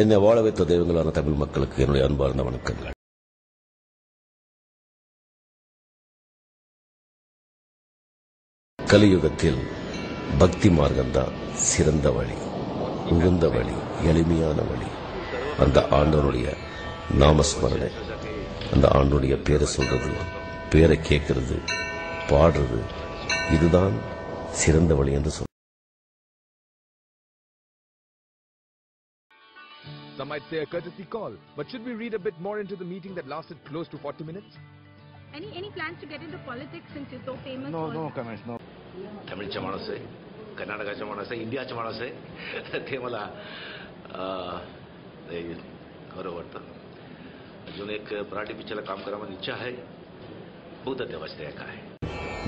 என்னை வாழ வைத்த தெய்வங்களான தமிழ் மக்களுக்கு என்னுடைய அன்பார்ந்த வணக்கங்கள். கலியுகத்தில் பக்தி மார்க்கம்தான் சிறந்த வழி உகந்த வழி எளிமையான வழி. அந்த ஆண்டவனுடைய நாமஸ்மரணை அந்த ஆண்டனுடைய பேரை சொல்றது பேரை கேட்கறது பாடுறது இதுதான் சிறந்த வழி என்று சொல் Some might say a courtesy call, but should we read a bit more into the meeting that lasted close to 40 minutes? Any any plans to get into politics since you're so famous? No, no comments, no. Tamil chamanase, Karnataka chamanase, India chamanase, ते मला खरं वाटतं अजून एक मराठी पिक्चरला काम करा म्हणून इच्छा है बहुत देवाचे काय आहे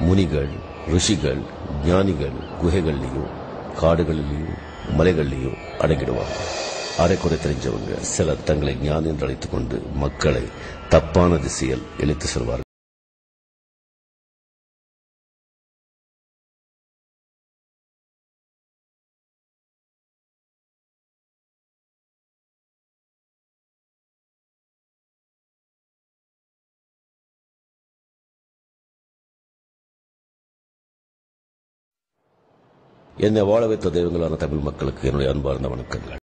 ಮುನಿಗಳು ಋಷಿಗಳು ಜ್ಞಾನಿಗಳು ಗುಹೆಗಳಲ್ಲಿಯೂ ಕಾಡುಗಳಲ್ಲಿಯೂ ಮಲೆಗಳಲ್ಲಿಯೂ ಅಡಗಿಡುವ அரைக்குறை தெரிஞ்சவங்க சிலர் தங்களை ஞானி என்று அழைத்துக் கொண்டு மக்களை தப்பான திசையில் இழுத்து செல்வார்கள். என்னை வாழ வைத்த தெய்வங்களான தமிழ் மக்களுக்கு என்னுடைய அன்பார்ந்த வணக்கங்கள்.